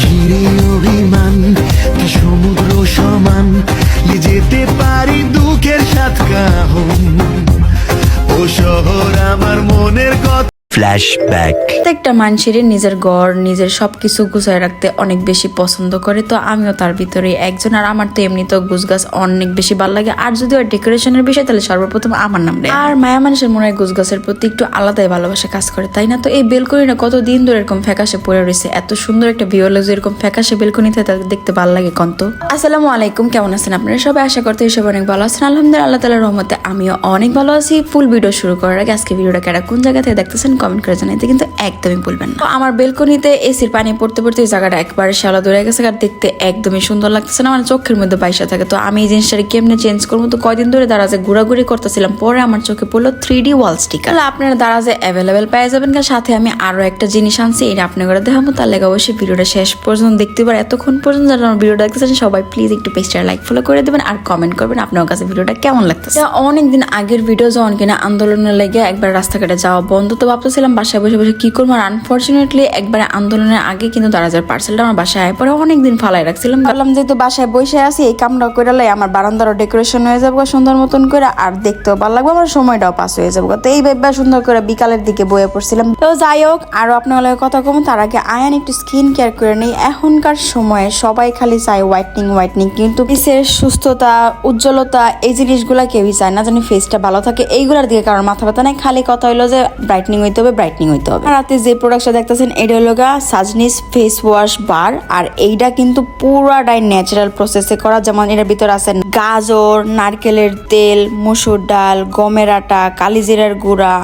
ঘিরে অভিমান ফ্ল্যাশব্যাক প্রত্যেকটা মানুষেরই নিজের ঘর নিজের সবকিছু গুছায় রাখতে অনেক বেশি পছন্দ করে, তো আমিও তার ভিতরে একজন। আর আমার তো এমনি তো গুছ গাছ অনেক বেশি ভালো লাগে। আর যদি ওর ডেকোরেশনের বিষয়, তাহলে সর্বপ্রথম আমার নাম আর মায়া মানুষের মনে হয় গুছ গাছের প্রতি একটু আলাদাই ভালোবাসা কাজ করে, তাই না? তো এই বেলকনিটা কতদিন ধরে এরকম ফ্যাকাশে পড়ে রয়েছে? এত সুন্দর একটা ভিওলজি এরকম ফ্যাকাশে বেলকনিতে তাদের দেখতে ভালো লাগে কন্ত। আসসালামু আলাইকুম, কেমন আছেন আপনারা? সবাই আশা করতে হিসেবে অনেক ভালো আছেন। আলহামদুলিল্লাহ, আল্লাহ তালার রহমতে আমিও অনেক ভালো আছি। ফুল ভিডিও শুরু করার আগে আজকে ভিডিওটা কেরা কোন জায়গা থেকে দেখতেছেন কমেন্ট করে জানাইতে কিন্তু একদমই ভুলবেন না। আমার বেলকনিতে এসির পানি পড়তে পড়তে এই জায়গাটা একবারে শালা ধরে গেছে আর দেখতে একদমই সুন্দর লাগতেছে না আমার চোখের মধ্যে বাইসা থাকে। তো আমি এই জিনিসটাকে কেমনে চেঞ্জ করব? তো কয়দিন ধরে দারাজে ঘোরাঘুরি করতেছিলাম, পরে আমার চোখে পড়ল থ্রি ডি ওয়াল স্টিকার আপনারা দারাজে অ্যাভেলেবেল পেয়ে যাবেন কারণ সাথে আমি আরও একটা জিনিস আনছি, এটা আপনি করে দেখাবো। তার লেগে অবশ্যই ভিডিওটা শেষ পর্যন্ত দেখতে পারে এতক্ষণ পর্যন্ত যারা আমার ভিডিওটা দেখতেছেন, সবাই প্লিজ একটু পেজটা লাইক ফলো করে দেবেন আর কমেন্ট করবেন আপনার কাছে ভিডিওটা কেমন লাগতেছে। অনেকদিন আগের ভিডিও যখন কিনা আন্দোলনের লেগে একবার রাস্তাঘাটে যাওয়া বন্ধ, তো ভাবতেছিলাম বাসায় বসে বসে কি করব? আর আনফর্চুনেটলি একবারে আন্দোলনের আগে কিন্তু দারাজার পার্সেলটা আমার বাসায় আয় পরে অনেকদিন ফালাই রাখছিলাম। ভাবলাম যেহেতু বাসায় বসে আছি, এই কামটা করে লাই আমার বারান্দারও ডেকোরেশন হয়ে যাব সুন্দর মতন করে, আর দেখতেও ভালো লাগবে, আমার সময়টাও পাস হয়ে যাব তো এই ভেবে সুন্দর করে বিকালের দিকে বয়ে পড়ছিলাম। তো যাই হোক, আরও আপনার কথা কম, তার আগে আয়ান একটু স্কিন কেয়ার করে নেই। এখনকার সময়ে সবাই খালি চায় হোয়াইটনিং হোয়াইটনিং কিন্তু ফেসের সুস্থতা, উজ্জ্বলতা, এই জিনিসগুলা কেউই চায় না জানি ফেসটা ভালো থাকে। এইগুলার দিকে কারণ মাথা ব্যথা নাই, খালি কথা হলো যে ব্রাইটনিং হইতে হবে ব্রাইটনিং হইতে হবে। আর রাতে যে প্রোডাক্টটা দেখতেছেন, এটা হলো গা সাজনিস ফেস ওয়াশ বার আর এইটা কিন্তু পুরাটাই ন্যাচারাল প্রসেসে করা। যেমন এটার ভিতর আছে গাজর, নারকেলের তেল, মসুর ডাল, গমের আটা, কালিজিরার গুঁড়া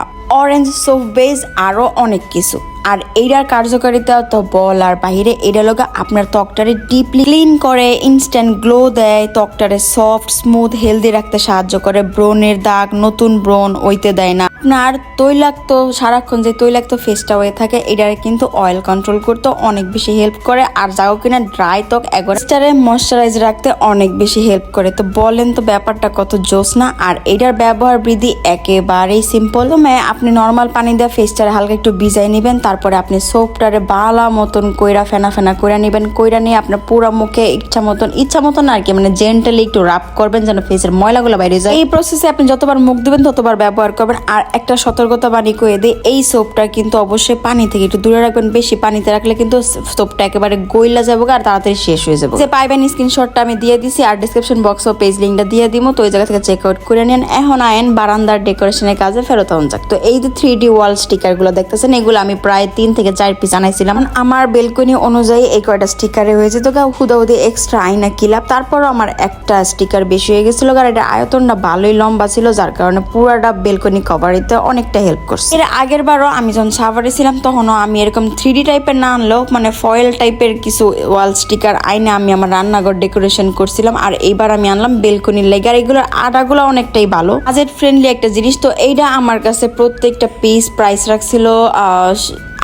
অরেঞ্জ সোপ বেস আরও অনেক কিছু। আর এইটার কার্যকারিতা তো বল আর বাহিরে এটা লোক আপনার ত্বকটারে ডিপলি ক্লিন করে ইনস্ট্যান্ট গ্লো দেয়, ত্বকটারে সফট স্মুথ হেলদি রাখতে সাহায্য করে। ব্রণের দাগ, নতুন ব্রণ ওইতে দেয় না। আপনার তৈলাক্ত, সারাক্ষণ যে তৈলাক্ত ফেসটা হয়ে থাকে এটারে কিন্তু অয়েল কন্ট্রোল করতে অনেক বেশি হেল্প করে। আর যাও কিনা ড্রাই ত্বক একবারে ময়শ্চারাইজ রাখতে অনেক বেশি হেল্প করে। তো বলেন তো ব্যাপারটা কত জোস না? আর এটার ব্যবহার বৃদ্ধি একেবারেই সিম্পল তো আপনি নর্মাল পানি দিয়ে ফেসটারে হালকা একটু ভিজাই নেবেন তারপরে আপনি সোপটারে বালা মতন কইরা ফেনা ফেনা কইরা নেবেন, কইরা নিয়ে আপনার পুরো মুখে ইচ্ছা মতন ইচ্ছা মতন আর কি মানে জেন্টালি একটু রাপ করবেন যেন ফেসের ময়লাগুলো বাইরে যায়। এই প্রসেসে আপনি যতবার মুখ দিবেন ততবার ব্যবহার করবেন। আর একটা সতর্কতা বাণী করে দিই, এই সোপটা কিন্তু অবশ্যই পানি থেকে একটু দূরে রাখবেন। বেশি পানিতে রাখলে কিন্তু সোপটা একেবারে গইলা যাবে আর তাড়াতাড়ি শেষ হয়ে যাবে যে পাইবেন স্ক্রিনশটটা আমি দিয়ে দিছি আর ডিসক্রিপশন বক্স ও পেজ লিঙ্কটা দিয়ে দিব তো ওই জায়গা থেকে চেক আউট করে নেন। এখন আয়েন বারান্দার ডেকোরেশনের কাজে ফেরত হন যাক। তো এই যে থ্রি ডি ওয়াল স্টিকারগুলো দেখতেছেন, এগুলো আমি প্রায় তিন থেকে চার পিস আনাইছিলাম। আমার বেলকনি অনুযায়ী এই কয়টা স্টিকারে হয়েছে। তো হুদাহুদি এক্সট্রা আইনা কিলাপ তারপরও আমার একটা স্টিকার বেশি হয়ে গেছিল, কারণ এটা আয়তনটা ভালোই লম্বা ছিল, যার কারণে পুরাটা বেলকনি কভার দিতে অনেকটা হেল্প করছে। এর আগের বারও আমি যখন সাভারে ছিলাম, তখনও আমি এরকম থ্রি টাইপের না আনলেও মানে ফয়েল টাইপের কিছু ওয়াল স্টিকার আইনে আমি আমার রান্নাঘর ডেকোরেশন করছিলাম, আর এইবার আমি আনলাম বেলকনির লেগে আর এগুলোর আটাগুলো অনেকটাই ভালো। বাজেট ফ্রেন্ডলি একটা জিনিস, তো এইটা আমার কাছে প্রত্যেকটা পিস প্রাইস রাখছিল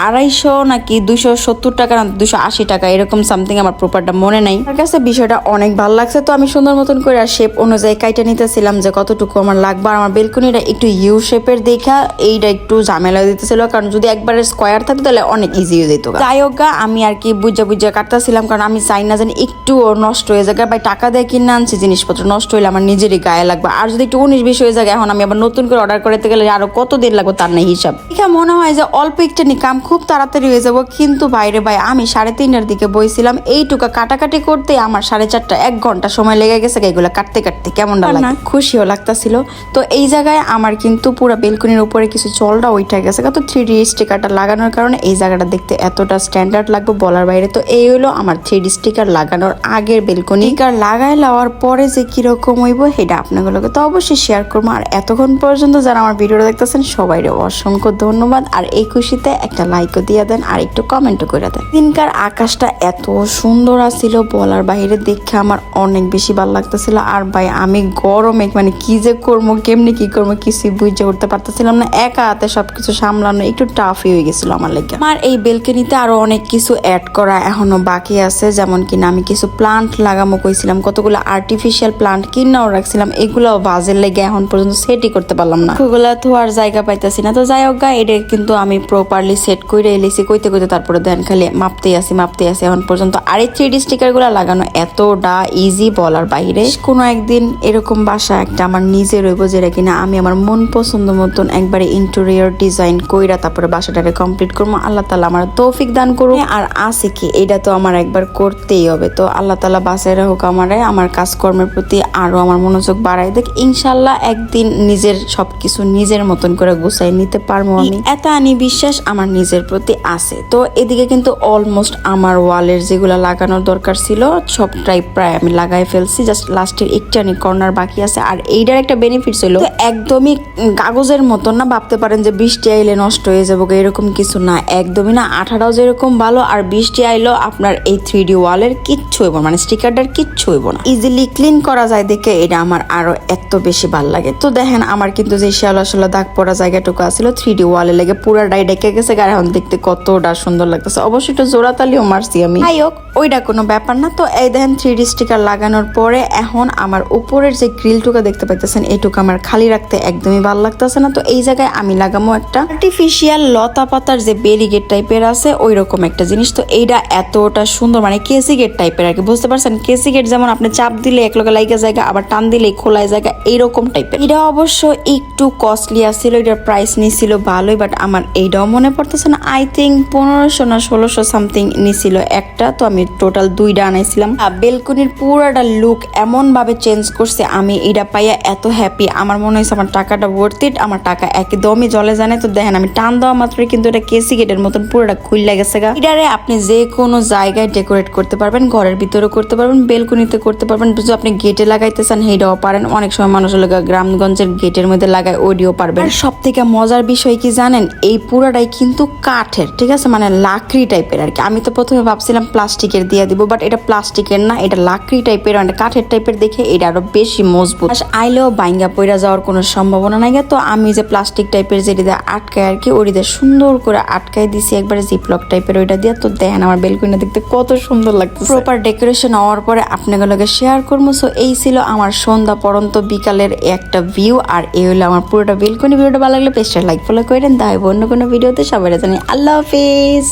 আড়াইশো নাকি দুশো সত্তর টাকা না দুশো আশি টাকা, এরকম সামথিং আমার প্রপারটা মনে নাই। আমার কাছে বিষয়টা অনেক ভালো লাগছে, তো আমি সুন্দর মতন করে আর শেপ অনুযায়ী কাইটা নিতেছিলাম যে কতটুকু আমার লাগবে। আর আমার বেলকনিটা একটু ইউ শেপের দেখা, এইটা একটু ঝামেলা দিতেছিল, কারণ যদি একবারে স্কোয়ার থাকতো তাহলে অনেক ইজি হয়ে যেত যাই হোক আমি আর কি বুঝা বুঝা কাটতেছিলাম, কারণ আমি চাই না জানি একটু নষ্ট হয়ে যায় ভাই টাকা দিয়ে কিনে আনছি, জিনিসপত্র নষ্ট হইলে আমার নিজেরই গায়ে লাগবে। আর যদি একটু উনিশ বিশ হয়ে যায় এখন আমি আবার নতুন করে অর্ডার করতে গেলে আরও কত দিন লাগবে তার নেই হিসাব। এটা মনে হয় যে অল্প একটা কাম খুব তাড়াতাড়ি হয়ে যাব কিন্তু বাইরে ভাই আমি সাড়ে তিনটার দিকে বইছিলাম। এইটুকা কাটাকাটি করতে আমার সাড়ে চারটা এক ঘণ্টা সময় লেগে গেছে এগুলো কাটতে কাটতে। কেমন লাগে? খুশিও লাগতাছিল। তো এই জায়গায় আমার কিন্তু পুরো বেলকনির উপরে কিছু চলটা ওইটা গেছে তো থ্রি ডি স্টিকারটা লাগানোর কারণে এই জায়গাটা দেখতে এতটা স্ট্যান্ডার্ড লাগবে বলার বাইরে। তো এই হলো আমার থ্রি ডি স্টিকার লাগানোর আগের বেলকনি। স্টিকার লাগাই লওয়ার পরে যে কীরকম হইব সেটা আপনাগুলোকে তো অবশ্যই শেয়ার করব। আর এতক্ষণ পর্যন্ত যারা আমার ভিডিওটা দেখতেছেন সবাই অসংখ্য ধন্যবাদ। আর এই খুশিতে একটা লাইকও দিয়ে দেন আর একটু কমেন্টও করে দেন। দিনকার আকাশটা এত সুন্দর আছিল বলার বাইরে দেখে আমার অনেক বেশি ভালো লাগতেছিল। আর ভাই আমি গরমে মানে কি যে করব কেমনি কি করব কিছুই বুঝে উঠতে পারতেছিলাম না। একা হাতে সবকিছু সামলানো একটু টাফই হয়ে গেছিল আমার লেগে। আমার এই বেলকনিতে আরও অনেক কিছু অ্যাড করা এখনও বাকি আছে যেমন কিনা আমি কিছু প্লান্ট লাগামো কইছিলাম কতগুলো আর্টিফিশিয়াল প্লান্ট কিনাও রাখছিলাম এগুলো বাজের লেগে এখন পর্যন্ত সেটই করতে পারলাম না। ওগুলো তো আর জায়গা পাইতেছি না। তো যাই হোক গা, এটা কিন্তু আমি প্রপারলি সেট করে এলেছি কইতে কইতে তারপরে দেন খালি মাপতেই আসি মাপতেই আসি এখন পর্যন্ত আর এই থ্রি ডি স্টিকারগুলো লাগানো এতটা ইজি বলার বাইরে। কোনো একদিন এরকম বাসা একটা আমার নিজের রইব যেটা কিনা আমি আমার মন পছন্দ মতন একবারে ইন্টেরিয়র ডিজাইন কইরা তারপরে বাসাটাকে কমপ্লিট করব। আল্লাহ তালা আমার তৌফিক দান করুন আর আছে কি? এটা তো আমার একবার করতেই হবে। তো আল্লাহ তালা বাসায় রাখুক আমারে আমার কাজকর্মের প্রতি আরও আমার মনোযোগ বাড়াই দেখ। ইনশাল্লাহ একদিন নিজের সবকিছু নিজের মতন করে গুছাই নিতে পারব আমি। এত আনি বিশ্বাস আমার নিজের প্রতি আছে। তো এদিকে কিন্তু অলমোস্ট আমার ওয়ালের যেগুলো লাগানোর দরকার ছিল, সবটাই প্রায় আমি লাগাই ফেলছি। জাস্ট লাস্টের একটানি কর্নার বাকি আছে। আর এইটার একটা বেনিফিট ছিল একদমই কাগজের মতন না, ভাবতে পারেন যে বৃষ্টি আইলে নষ্ট হয়ে যাব, এরকম কিছু না। একদমই না আঠাটাও যেরকম ভালো, আর বৃষ্টি আইলো আপনার এই থ্রি ডি ওয়ালের কিচ্ছু হইব মানে স্টিকারটার কিচ্ছু হইব না। ইজিলি ক্লিন করা যায় দেখে এটা আমার আরও এত বেশি ভালো লাগে। তো দেখেন, আমার কিন্তু যে শ্যালা শ্যালা দাগ পড়া জায়গাটুকু আছিল থ্রি ডি ওয়ালে লেগে পুরাটাই ডেকে গেছে আর এখন দেখতে কতটা সুন্দর লাগতেছে। অবশ্যই একটু জোড়াতালিও মারছি আমি। যাই হোক, ওইটা কোনো ব্যাপার না। তো এই দেখেন থ্রি ডি স্টিকার লাগানোর পরে এখন আমার উপরের যে গ্রিলটুকু দেখতে পাইতেছেন, এটুকু আমার খালি রাখতে একদমই ভালো লাগতেছে না। তো এই জায়গায় আমি লাগামো একটা। আর্টিফিশিয়াল লতা পাতার যে বেরিগেট টাইপের আছে ওই রকম একটা জিনিস। তো এইটা এতটা সুন্দর মানে কেসি গেট টাইপের আর কি। বুঝতে পারছেন? কেসি গেট যেমন আপনি চাপ দিলে এক লগে লাইগা জায়গা, আবার টান দিলে খোলায় জায়গা, এইরকম টাইপের। এটা অবশ্য একটু কস্টলি আসছিল এটার প্রাইস নিছিল ভালোই বাট আমার এইটাও মনে পড়তেছে না। আই থিঙ্ক পনেরোশো না ষোলোশো সামথিং নিছিল একটা, তো আমি টোটাল দুইটা আনাইছিলাম। বেলকনির পুরাটা লুক এমন ভাবে চেঞ্জ করছে, আমি এটা পাইয়া এত হ্যাপি আমার মনে হয়েছে আমার টাকাটা worth it, আমার টাকা একদমই জলে জানে। তো দেখেন, আমি টান দেওয়া মাত্রই কিন্তু এটা কেসি গেটের মতন পুরোটা খুললে গেছে গা। এটারে আপনি যে কোনো জায়গায় ডেকোরেট করতে পারবেন, ঘরের ভিতরে করতে পারবেন বেলকনিতে করতে পারবেন। যদি আপনি গেটে লাগাইতে চান সেইটাও পারেন। অনেক সময় মানুষ হলো গা গ্রামগঞ্জের গেটের মধ্যে লাগায় ওডিও পারবেন সব থেকে মজার বিষয় কি জানেন? এই পুরাটাই কিন্তু কাঠের ঠিক আছে? মানে লাকড়ি টাইপের আর কি। আমি তো প্রথমে ভাবছিলাম প্লাস্টিকের দিয়ে দিব বাট এটা প্লাস্টিকের না এটা লাকড়ি টাইপের মানে কাঠের টাইপের দেখে এটা আরও বেশি মজবুত। আইলেও বাইঙ্গা পইরা যাওয়ার কোনো সম্ভাবনা নাই গা। তো আমি যে প্লাস্টিক টাইপের যেটা দিয়ে আটকায় আর কি ওই দিয়ে সুন্দর করে আটকায় দিছি। একবারে জিপলক টাইপের ওইটা দিয়ে। তো দেখেন আমার বেলকনি দেখতে কত সুন্দর লাগছে প্রপার ডেকোরেশন হওয়ার পরে আপনাগুলোকে শেয়ার করব। সো এই ছিল আমার সন্ধ্যা পরন্ত বিকালের একটা ভিউ আর এই হলো আমার পুরোটা বেলকনি ভিডিওটা ভালো লাগলে পেজটা লাইক ফলো করে দেন তাই অন্য কোনো ভিডিওতে সবাই জানি আল্লাহ হাফিজ।